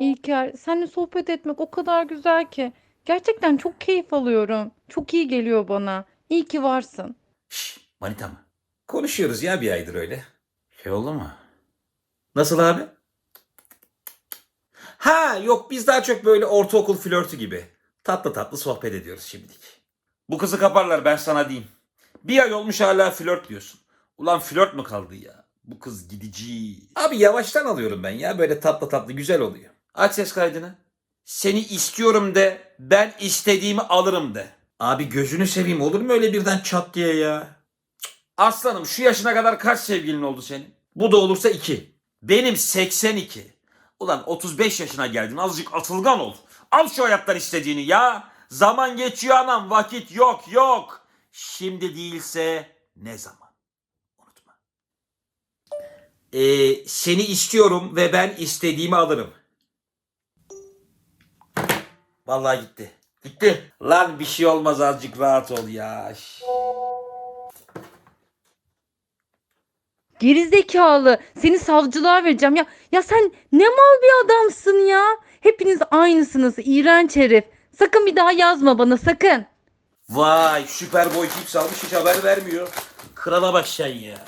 İlker, seninle sohbet etmek o kadar güzel ki. Gerçekten çok keyif alıyorum. Çok iyi geliyor bana. İyi ki varsın. Şş, manita mı? Konuşuyoruz ya bir aydır öyle. Şey oldu mu? Nasıl abi? Ha yok biz daha çok böyle ortaokul flörtü gibi. Tatlı tatlı sohbet ediyoruz şimdilik. Bu kızı kaparlar ben sana diyeyim. Bir ay olmuş hala flört diyorsun. Ulan flört mü kaldı ya? Bu kız gidici. Abi yavaştan alıyorum ben ya. Böyle tatlı tatlı güzel oluyor. Aç ses kaydını. Seni istiyorum de, ben istediğimi alırım de. Abi gözünü seveyim olur mu öyle birden çat diye ya? Aslanım şu yaşına kadar kaç sevgilin oldu senin? Bu da olursa iki. Benim 82. Ulan 35 yaşına geldin azıcık atılgan ol. Al şu hayattan istediğini ya. Zaman geçiyor anam vakit yok yok. Şimdi değilse ne zaman? Unutma. Ee, seni istiyorum ve ben istediğimi alırım. Vallahi gitti. Gitti. Lan bir şey olmaz azıcık rahat ol ya. Gerizekalı. Seni savcılığa vereceğim. Ya ya sen ne mal bir adamsın ya. Hepiniz aynısınız. İğrenç herif. Sakın bir daha yazma bana sakın. Vay süper boy tips almış hiç haber vermiyor. Krala bak sen ya.